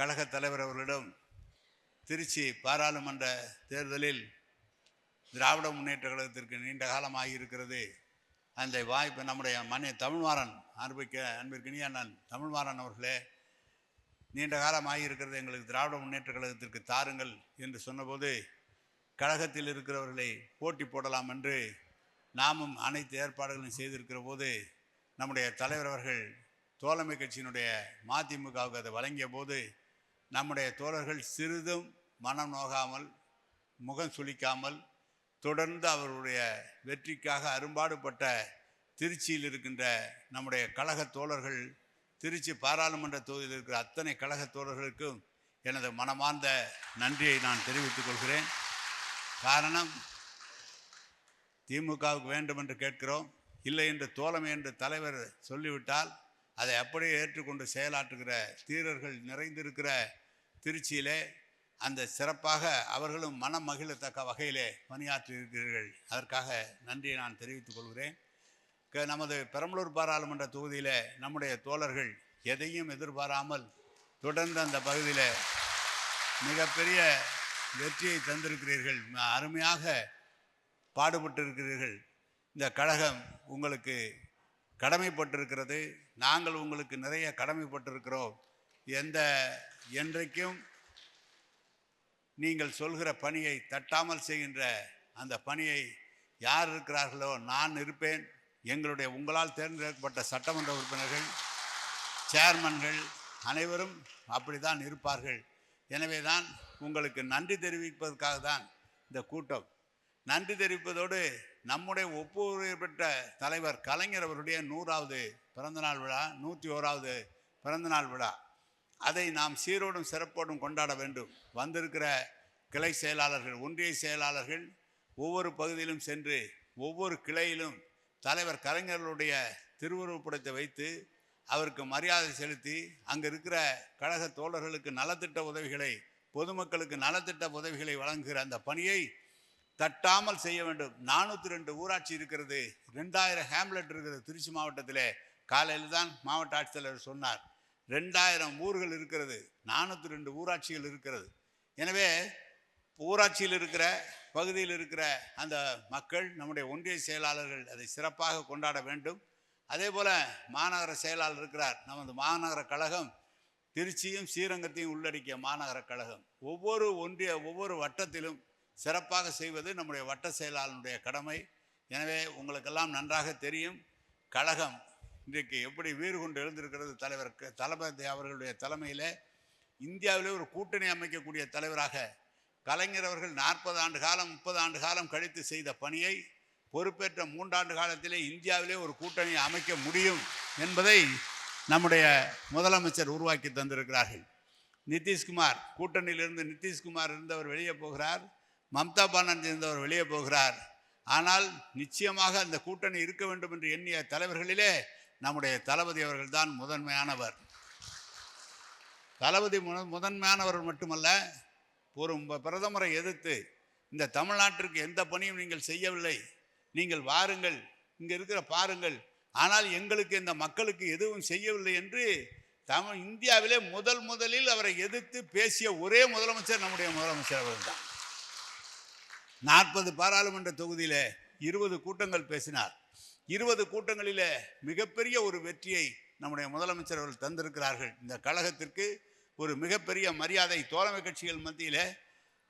கழக தலைவர் அவர்களிடம் திருச்சி பாராளுமன்ற தேர்தலில் திராவிட முன்னேற்ற கழகத்திற்கு நீண்ட காலமாக இருக்கிறது. அந்த வாய்ப்பு நம்முடைய மன்னிய தமிழ்மாறன் அன்பிக்க அன்பிற்கினிய அண்ணன் தமிழ்மாறன் அவர்களே நீண்ட காலமாக இருக்கிறது. எங்களுக்கு திராவிட முன்னேற்ற கழகத்திற்கு தாருங்கள் என்று சொன்னபோது கழகத்தில் இருக்கிறவர்களை போட்டி போடலாம் என்று நாமும் அனைத்து ஏற்பாடுகளையும் செய்திருக்கிற போது நம்முடைய தலைவர் அவர்கள் தோழமை கட்சியினுடைய மதிமுகவுக்கு அதை வழங்கிய போது நம்முடைய தோழர்கள் சிறிதும் மனம் நோகாமல் முகம் சுளிக்காமல் தொடர்ந்து அவருடைய வெற்றிக்காக அரும்பாடுபட்ட திருச்சியில் இருக்கின்ற நம்முடைய கழக தோழர்கள் திருச்சி பாராளுமன்ற தொகுதியில் இருக்கிற அத்தனை கழக தோழர்களுக்கும் எனது மனமார்ந்த நன்றியை நான் தெரிவித்துக் கொள்கிறேன். காரணம் திமுகவுக்கு வேண்டும் என்று கேட்கிறோம். இல்லை என்று தோழமை என்று தலைவர் சொல்லிவிட்டால் அதை அப்படியே ஏற்றுக்கொண்டு செயலாற்றுகிற தீரர்கள் நிறைந்திருக்கிற திருச்சியிலே அந்த சிறப்பாக அவர்களும் மனம் மகிழத்தக்க வகையிலே பணியாற்றி இருக்கிறீர்கள் அதற்காக நன்றியை நான் தெரிவித்துக் கொள்கிறேன். க- நமது பெரம்பலூர் பாராளுமன்ற தொகுதியில் நம்முடைய தோழர்கள் எதையும் எதிர்பாராமல் தொடர்ந்து அந்த பகுதியில் மிகப்பெரிய வெற்றியை தந்திருக்கிறீர்கள். அருமையாக பாடுபட்டிருக்கிறீர்கள். இந்த கழகம் உங்களுக்கு கடமைப்பட்டிருக்கிறது. நாங்கள் உங்களுக்கு நிறைய கடமைப்பட்டிருக்கிறோம். எந்த என்றைக்கும் நீங்கள் சொல்கிற பணியை தட்டாமல் செய்கின்ற அந்த பணியை யார் இருக்கிறார்களோ நான் இருப்பேன். எங்களுடைய உங்களால் தேர்ந்தெடுக்கப்பட்ட சட்டமன்ற உறுப்பினர்கள் சேர்மன்கள் அனைவரும் அப்படித்தான் இருப்பார்கள். எனவே தான் உங்களுக்கு நன்றி தெரிவிப்பதற்காக தான் இந்த கூட்டம். நன்றி தெரிவிப்பதோடு நம்முடைய ஒப்புதல் தலைவர் கலைஞர் அவருடைய நூறாவது பிறந்தநாள் விழா நூற்றி ஓராவது பிறந்தநாள் விழா. அதை நாம் சீரோடும் சிறப்போடும் கொண்டாட வேண்டும். வந்திருக்கிற கிளை செயலாளர்கள் ஒன்றிய செயலாளர்கள் ஒவ்வொரு பகுதியிலும் சென்று ஒவ்வொரு கிளையிலும் தலைவர் கலைஞர்களுடைய திருவுருவப்படத்தை வைத்து அவருக்கு மரியாதை செலுத்தி அங்கே இருக்கிற கழக தோழர்களுக்கு நலத்திட்ட உதவிகளை பொதுமக்களுக்கு நலத்திட்ட உதவிகளை வழங்குகிற அந்த பணியை தட்டாமல் செய்ய வேண்டும். நானூற்றி ரெண்டு ஊராட்சி இருக்கிறது ரெண்டாயிரம் ஹேம்லெட் இருக்கிறது திருச்சி மாவட்டத்திலே. காலையில் தான் மாவட்ட ஆட்சித்தலைவர் சொன்னார். ரெண்டாயிரம் ஊர்கள் இருக்கிறது நானூற்றி ரெண்டு ஊராட்சிகள் இருக்கிறது. எனவே ஊராட்சியில் இருக்கிற பகுதியில் இருக்கிற அந்த மக்கள் நம்முடைய ஒன்றிய செயலாளர்கள் அதை சிறப்பாக கொண்டாட வேண்டும். அதே போல் மாநகர செயலாளர் இருக்கிறார் நமது மாநகர கழகம் திருச்சியும் ஸ்ரீரங்கத்தையும் உள்ளடக்கிய மாநகர கழகம். ஒவ்வொரு ஒன்றிய ஒவ்வொரு வட்டத்திலும் சிறப்பாக செய்வது நம்முடைய வட்ட செயலாளனுடைய கடமை. எனவே உங்களுக்கெல்லாம் நன்றாக தெரியும். கழகம் இன்றைக்கு எப்படி வீறு கொண்டு எழுந்திருக்கிறது தலைவர் க- தளபதி அவர்களுடைய தலைமையில். இந்தியாவிலே ஒரு கூட்டணி அமைக்கக்கூடிய தலைவராக கலைஞர் அவர்கள் நாற்பது ஆண்டு காலம் முப்பது ஆண்டு காலம் கழித்து செய்த பணியை பொறுப்பேற்ற மூன்றாண்டு காலத்திலே இந்தியாவிலே ஒரு கூட்டணி அமைக்க முடியும் என்பதை நம்முடைய முதலமைச்சர் உருவாக்கி தந்திருக்கிறார்கள். நிதிஷ்குமார் கூட்டணியிலிருந்து நிதிஷ்குமார் இருந்தவர் வெளியே போகிறார். மம்தா பானர்ஜி இருந்தவர் வெளியே போகிறார். ஆனால் நிச்சயமாக அந்த கூட்டணி இருக்க வேண்டும் என்று எண்ணிய தலைவர்களிலே நம்முடைய தளபதி அவர்கள்தான் முதன்மையானவர். தளபதி முத முதன்மையானவர் மட்டுமல்ல ஒரு பிரதமரை எதிர்த்து இந்த தமிழ்நாட்டிற்கு எந்த பணியும் நீங்கள் செய்யவில்லை. நீங்கள் வாருங்கள் இங்கே இருக்கிற பாருங்கள். ஆனால் எங்களுக்கு இந்த மக்களுக்கு எதுவும் செய்யவில்லை என்று தமிழ் இந்தியாவிலே முதல் முதலில் அவரை எதிர்த்து பேசிய ஒரே முதலமைச்சர் நம்முடைய முதலமைச்சர் அவர்கள்தான் நாற்பது பாராளுமன்ற தொகுதியில் இருபது கூட்டங்கள் பேசினார். இருபது கூட்டங்களில் மிகப்பெரிய ஒரு வெற்றியை நம்முடைய முதலமைச்சர் அவர்கள் தந்திருக்கிறார்கள். இந்த கழகத்திற்கு ஒரு மிகப்பெரிய மரியாதை தோழமை கட்சிகள் மத்தியில்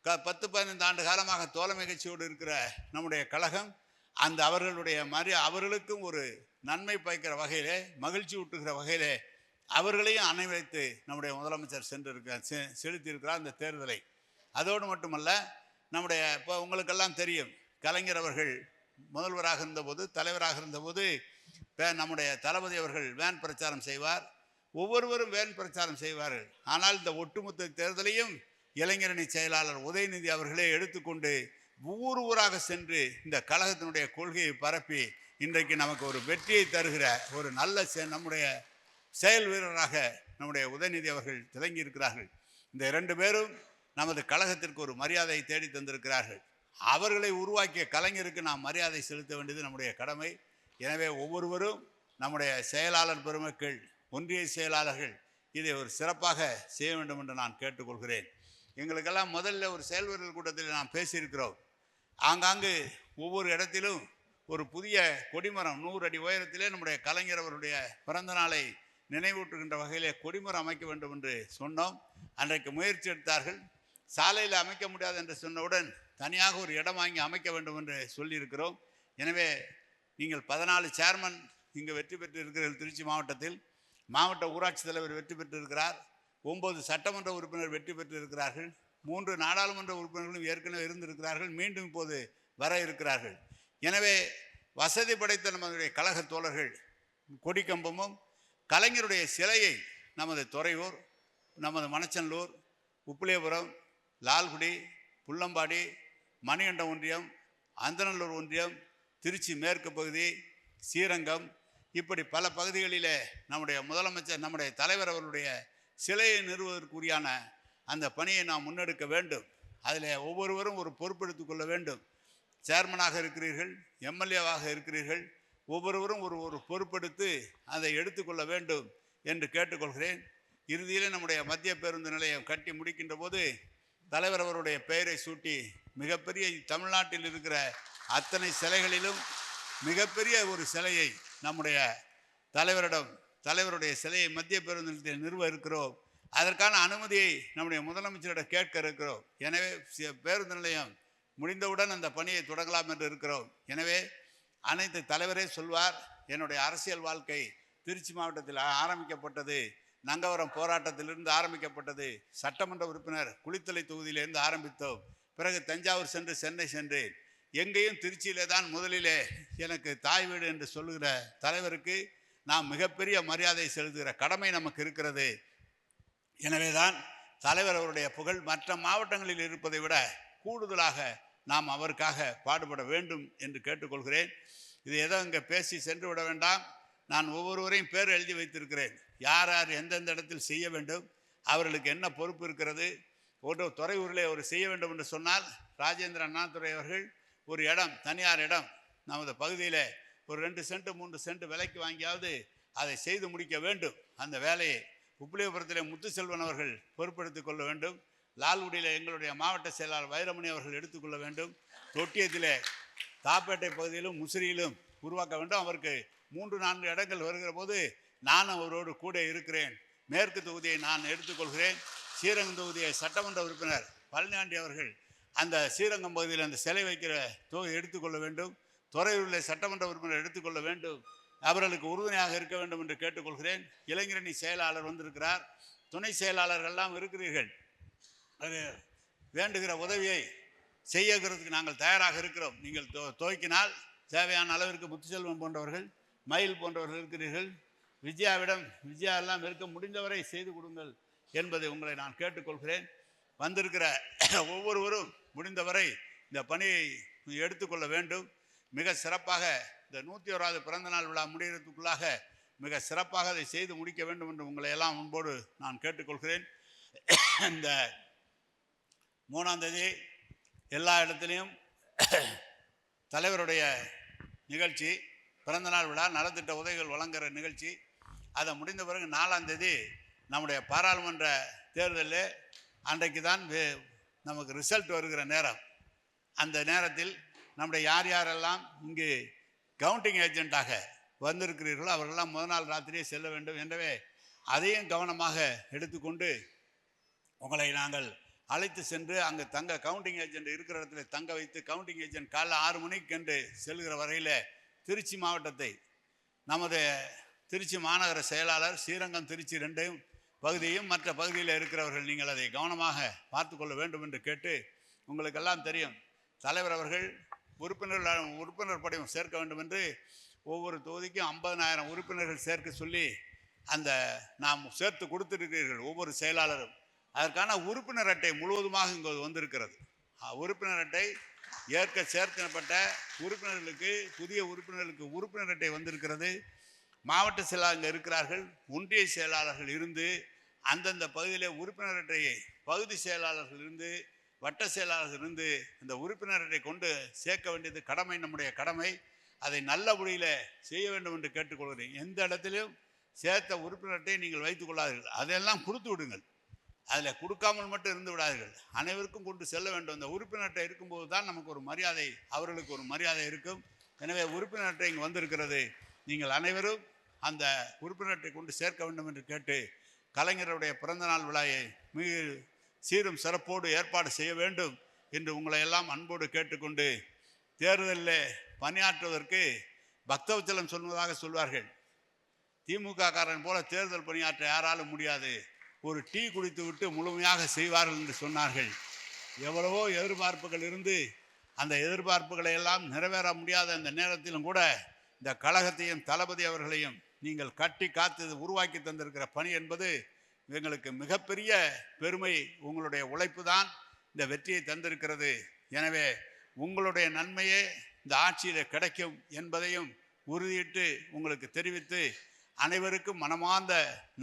க பத்து பதினைந்து ஆண்டு காலமாக தோழமை கட்சியோடு இருக்கிற நம்முடைய கழகம் அந்த அவர்களுடைய மரி அவர்களுக்கும் ஒரு நன்மை பயக்கிற வகையிலே மகிழ்ச்சி ஊட்டுகிற வகையிலே அவர்களையும் அணைவைத்து நம்முடைய முதலமைச்சர் சென்றிருக்க செ- செலுத்தியிருக்கிறார் இந்த தேர்தலை. அதோடு மட்டுமல்ல நம்முடைய இப்போ உங்களுக்கெல்லாம் தெரியும் கலைஞர் அவர்கள் முதல்வராக இருந்தபோது தலைவராக இருந்தபோது நம்முடைய தளபதி அவர்கள் வேன் பிரச்சாரம் செய்வார். ஒவ்வொருவரும் வேன் பிரச்சாரம் செய்வார்கள் ஆனால் இந்த ஒட்டுமொத்த தேர்தலையும் இளைஞரணி செயலாளர் உதயநிதி அவர்களே எடுத்துக்கொண்டு ஊர் ஊராக சென்று இந்த கழகத்தினுடைய கொள்கையை பரப்பி இன்றைக்கு நமக்கு ஒரு வெற்றியை தருகிற ஒரு நல்ல செ- நம்முடைய செயல் வீரராக நம்முடைய உதயநிதி அவர்கள் திளங்கி இருக்கிறார்கள் இந்த இரண்டு பேரும் நமது கழகத்திற்கு ஒரு மரியாதையை தேடி தந்திருக்கிறார்கள். அவர்களை உருவாக்கிய கலைஞருக்கு நாம் மரியாதை செலுத்த வேண்டியது நம்முடைய கடமை. எனவே ஒவ்வொருவரும் நம்முடைய செயலாளர் பெருமக்கள் ஒன்றிய செயலாளர்கள் இதை ஒரு சிறப்பாக செய்ய வேண்டும் என்று நான் கேட்டுக்கொள்கிறேன். எங்களுக்கெல்லாம் முதல்ல ஒரு செயல்வர்கள் கூட்டத்தில் நாம் பேசியிருக்கிறோம். ஆங்காங்கு ஒவ்வொரு இடத்திலும் ஒரு புதிய கொடிமரம் நூறு அடி உயரத்திலே நம்முடைய கலைஞர் அவருடைய பிறந்த நாளை நினைவூட்டுகின்ற வகையிலே கொடிமரம் அமைக்க வேண்டும் என்று சொன்னோம். அன்றைக்கு முயற்சி எடுத்தார்கள். சாலையில் அமைக்க முடியாது என்று சொன்னவுடன் தனியாக ஒரு இடம் வாங்கி அமைக்க வேண்டும் என்று சொல்லியிருக்கிறோம். எனவே நீங்கள் பதினாலு சேர்மன் இங்கு வெற்றி பெற்று இருக்கிறீர்கள் திருச்சி மாவட்டத்தில் மாவட்ட ஊராட்சி தலைவர் வெற்றி பெற்றிருக்கிறார். ஒன்பது சட்டமன்ற உறுப்பினர் வெற்றி பெற்றிருக்கிறார்கள். மூன்று நாடாளுமன்ற உறுப்பினர்களும் ஏற்கனவே இருந்திருக்கிறார்கள். மீண்டும் இப்போது வர இருக்கிறார்கள். எனவே வசதி படைத்த நம்முடைய கழக தோழர்கள் கொடிக்கம்பமும் கலைஞருடைய சிலையை நமது துறையூர் நமது மணச்சநல்லூர் உப்பிலேபுரம் லால்குடி புள்ளம்பாடி மணிகண்ட ஒன்றியம் அந்தநல்லூர் ஒன்றியம் திருச்சி மேற்கு பகுதி ஸ்ரீரங்கம். இப்படி பல பகுதிகளிலே நம்முடைய முதலமைச்சர் நம்முடைய தலைவர் அவருடைய சிலையை நிறுவுவதற்குரியான அந்த பணியை நாம் முன்னெடுக்க வேண்டும். அதில் ஒவ்வொருவரும் ஒரு பொறுப்பெடுத்து கொள்ள வேண்டும். சேர்மனாக இருக்கிறீர்கள் எம்எல்ஏவாக இருக்கிறீர்கள் ஒவ்வொருவரும் ஒரு ஒரு பொறுப்பெடுத்து அதை எடுத்துக்கொள்ள வேண்டும் என்று கேட்டுக்கொள்கிறேன். இறுதியிலே நம்முடைய மத்திய பேருந்து நிலையம் கட்டி முடிக்கின்ற போது தலைவர் அவருடைய பெயரை சூட்டி மிகப்பெரிய தமிழ்நாட்டில் இருக்கிற அத்தனை சிலைகளிலும் மிகப்பெரிய ஒரு சிலையை நம்முடைய தலைவரிடம் தலைவருடைய சிலையை மத்திய பேருந்து நிலையத்தில் நிறுவ இருக்கிறோம். அதற்கான அனுமதியை நம்முடைய முதலமைச்சரிடம் கேட்க இருக்கிறோம். எனவே பேருந்து நிலையம் முடிந்தவுடன் அந்த பணியை தொடங்கலாம் என்று இருக்கிறோம். எனவே அனைத்து தலைவரே சொல்வார் என்னுடைய அரசியல் வாழ்க்கை திருச்சி மாவட்டத்தில் ஆரம்பிக்கப்பட்டது. நங்கவரம் போராட்டத்திலிருந்து ஆரம்பிக்கப்பட்டது. சட்டமன்ற உறுப்பினர் குளித்தலை தொகுதியிலிருந்து ஆரம்பித்தோம். பிறகு தஞ்சாவூர் சென்று சென்னை சென்றேன். எங்கேயும் திருச்சியிலே தான் முதலிலே எனக்கு தாய் வீடு என்று சொல்லுகிற தலைவருக்கு நாம் மிகப்பெரிய மரியாதை செலுத்துகிற கடமை நமக்கு இருக்கிறது. எனவேதான் தலைவர் அவருடைய புகழ் மற்ற மாவட்டங்களில் இருப்பதை விட கூடுதலாக நாம் அவருக்காக பாடுபட வேண்டும் என்று கேட்டுக்கொள்கிறேன். இது ஏதோ இங்கே பேசி சென்று விட வேண்டாம். நான் ஒவ்வொருவரையும் பேர் எழுதி வைத்திருக்கிறேன். யார் யார் எந்தெந்த இடத்தில் செய்ய வேண்டும் அவர்களுக்கு என்ன பொறுப்பு இருக்கிறது ஒரு துறையூரிலே ஒரு செய்ய வேண்டும் என்று சொன்னால் ராஜேந்திர அண்ணாதுரை அவர்கள் ஒரு இடம் தனியார் இடம் நமது பகுதியில் ஒரு ரெண்டு சென்ட் மூன்று சென்ட் விலைக்கு வாங்கியாவது அதை செய்து முடிக்க வேண்டும். அந்த வேலையை உப்பிலியபுரத்திலே முத்துச்செல்வன் அவர்கள் பொறுப்பெடுத்துக் கொள்ள வேண்டும். லால்குடியில் எங்களுடைய மாவட்ட செயலாளர் வைரமணி அவர்கள் எடுத்துக்கொள்ள வேண்டும். தொட்டியத்திலே தாப்பேட்டை பகுதியிலும் முசிறியிலும் உருவாக்க வேண்டும். அவருக்கு மூன்று நான்கு இடங்கள் வருகிற போது நான் அவரோடு கூட இருக்கிறேன். மேற்கு தொகுதியை நான் எடுத்துக்கொள்கிறேன். ஸ்ரீரங்கம் தொகுதியை சட்டமன்ற உறுப்பினர் பழனியாண்டி அவர்கள் அந்த ஸ்ரீரங்கம் பகுதியில் அந்த சிலை வைக்கிற தொகை எடுத்துக்கொள்ள வேண்டும். துறையூரில் சட்டமன்ற உறுப்பினர் எடுத்துக்கொள்ள வேண்டும். அவர்களுக்கு உறுதுணையாக இருக்க வேண்டும் என்று கேட்டுக்கொள்கிறேன். இளைஞரணி செயலாளர் வந்திருக்கிறார். துணை செயலாளர்கள் எல்லாம் இருக்கிறீர்கள். அது வேண்டுகிற உதவியை செய்யறதுக்கு நாங்கள் தயாராக இருக்கிறோம். நீங்கள் தோ துவக்கினால் தேவையான அளவிற்கு முத்துச்செல்வம் போன்றவர்கள் மயில் போன்றவர்கள் இருக்கிறீர்கள். விஜயாவிடம் விஜயா எல்லாம் இருக்க முடிந்தவரை செய்து கொடுங்கள் என்பதை உங்களை நான் கேட்டுக்கொள்கிறேன். வந்திருக்கிற ஒவ்வொருவரும் முடிந்தவரை இந்த பணியை எடுத்துக்கொள்ள வேண்டும். மிக சிறப்பாக இந்த நூற்றி ஓராவது பிறந்தநாள் விழா முடிகிறதுக்குள்ளாக மிக சிறப்பாக அதை செய்து முடிக்க வேண்டும் என்று உங்களை எல்லாம் முன்போடு நான் கேட்டுக்கொள்கிறேன். இந்த மூணாம் தேதி எல்லா இடத்துலையும் தலைவருடைய நிகழ்ச்சி பிறந்தநாள் விழா நலத்திட்ட உதவிகள் வழங்குகிற நிகழ்ச்சி அதை முடிந்த பிறகு நாலாம் தேதி நம்முடைய பாராளுமன்ற தேர்தலில் அன்றைக்கு தான் வே- நமக்கு ரிசல்ட் வருகிற நேரம். அந்த நேரத்தில் நம்முடைய யார் யாரெல்லாம் இங்கு கவுண்டிங் ஏஜென்ட்டாக வந்திருக்கிறீர்களோ அவர்களெல்லாம் முதல் நாள் ராத்திரியே செல்ல வேண்டும் என்றவே அதையும் கவனமாக எடுத்துக்கொண்டு உங்களை நாங்கள் அழைத்து சென்று அங்கு தங்க கவுண்டிங் ஏஜென்ட் இருக்கிற இடத்துல தங்க வைத்து கவுண்டிங் ஏஜென்ட் காலைல ஆறு மணிக்கு என்று செல்கிற வரையில் திருச்சி மாவட்டத்தை நமது திருச்சி மாநகர செயலாளர் ஸ்ரீரங்கம் திருச்சி ரெண்டையும் பகுதியும் மற்ற பகுதியில் இருக்கிறவர்கள் நீங்கள் அதை கவனமாக பார்த்து கொள்ள வேண்டும் என்று கேட்டு உங்களுக்கெல்லாம் தெரியும். தலைவர் அவர்கள் உறுப்பினர்கள் உறுப்பினர் படையும் சேர்க்க வேண்டும் என்று ஒவ்வொரு தொகுதிக்கும் ஐம்பதனாயிரம் உறுப்பினர்கள் சேர்க்க சொல்லி அந்த நாம் சேர்த்து கொடுத்துருக்கிறீர்கள் ஒவ்வொரு செயலாளரும். அதற்கான உறுப்பினர் அட்டை முழுவதுமாக இங்கு வந்திருக்கிறது. உறுப்பினர் அட்டை ஏற்க சேர்க்கப்பட்ட உறுப்பினர்களுக்கு புதிய உறுப்பினர்களுக்கு உறுப்பினர் அட்டை வந்திருக்கிறது. மாவட்ட செயலாளர் இங்கே இருக்கிறார்கள் ஒன்றிய செயலாளர்கள் இருந்து அந்தந்த பகுதியிலே உறுப்பினர் பகுதி செயலாளர்கள் இருந்து வட்ட செயலாளர்கள் இருந்து இந்த உறுப்பினர் கொண்டு சேர்க்க வேண்டியது கடமை நம்முடைய கடமை. அதை நல்ல முறையில் செய்ய வேண்டும் என்று கேட்டுக்கொள்கிறேன். எந்த இடத்திலும் சேர்த்த உறுப்பினர்கிட்டையும் நீங்கள் வைத்துக் கொள்ளாதீர்கள். அதையெல்லாம் கொடுத்து விடுங்கள். அதில் கொடுக்காமல் மட்டும் இருந்து விடாதீர்கள். அனைவருக்கும் கொண்டு செல்ல வேண்டும். அந்த உறுப்பினர்கிட்ட இருக்கும்போது தான் நமக்கு ஒரு மரியாதை அவர்களுக்கு ஒரு மரியாதை இருக்கும். எனவே உறுப்பினர்கிட்ட இங்கே வந்திருக்கிறது நீங்கள் அனைவரும் அந்த உறுப்பினர்களை கொண்டு சேர்க்க வேண்டும் என்று கேட்டு கலைஞருடைய பிறந்தநாள் விழாயை மிக சீரும் சிறப்போடு ஏற்பாடு செய்ய வேண்டும் என்று உங்களை எல்லாம் அன்போடு கேட்டுக்கொண்டு தேர்தலில் பணியாற்றுவதற்கு பக்தவச்சலம் சொல்வதாக சொல்வார்கள். திமுக காரன் போல தேர்தல் பணியாற்ற யாராலும் முடியாது. ஒரு டீ குடித்து விட்டு முழுமையாக செய்வார்கள் என்று சொன்னார்கள். எவ்வளவோ எதிர்பார்ப்புகள் இருந்து அந்த எதிர்பார்ப்புகளை எல்லாம் நிறைவேற முடியாத அந்த நேரத்திலும் கூட இந்த கழகத்தையும் தளபதி அவர்களையும் நீங்கள் கட்டி காத்து உருவாக்கி தந்திருக்கிற பணி என்பது எங்களுக்கு மிகப்பெரிய பெருமை உங்களுடைய உழைப்பு தான் இந்த வெற்றியை தந்திருக்கிறது. எனவே உங்களுடைய நன்மையே இந்த ஆட்சியில் கிடைக்கும் என்பதையும் உறுதியிட்டு உங்களுக்கு தெரிவித்து அனைவருக்கும் மனமார்ந்த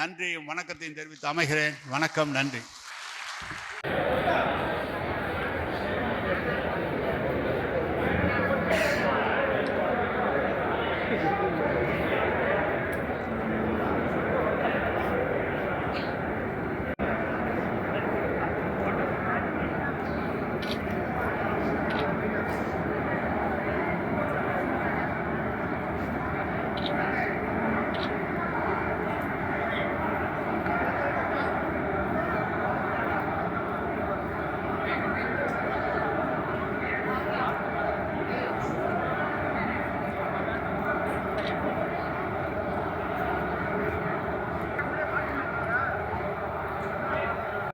நன்றியும் வணக்கத்தையும் தெரிவித்து அமைகிறேன். வணக்கம் நன்றி.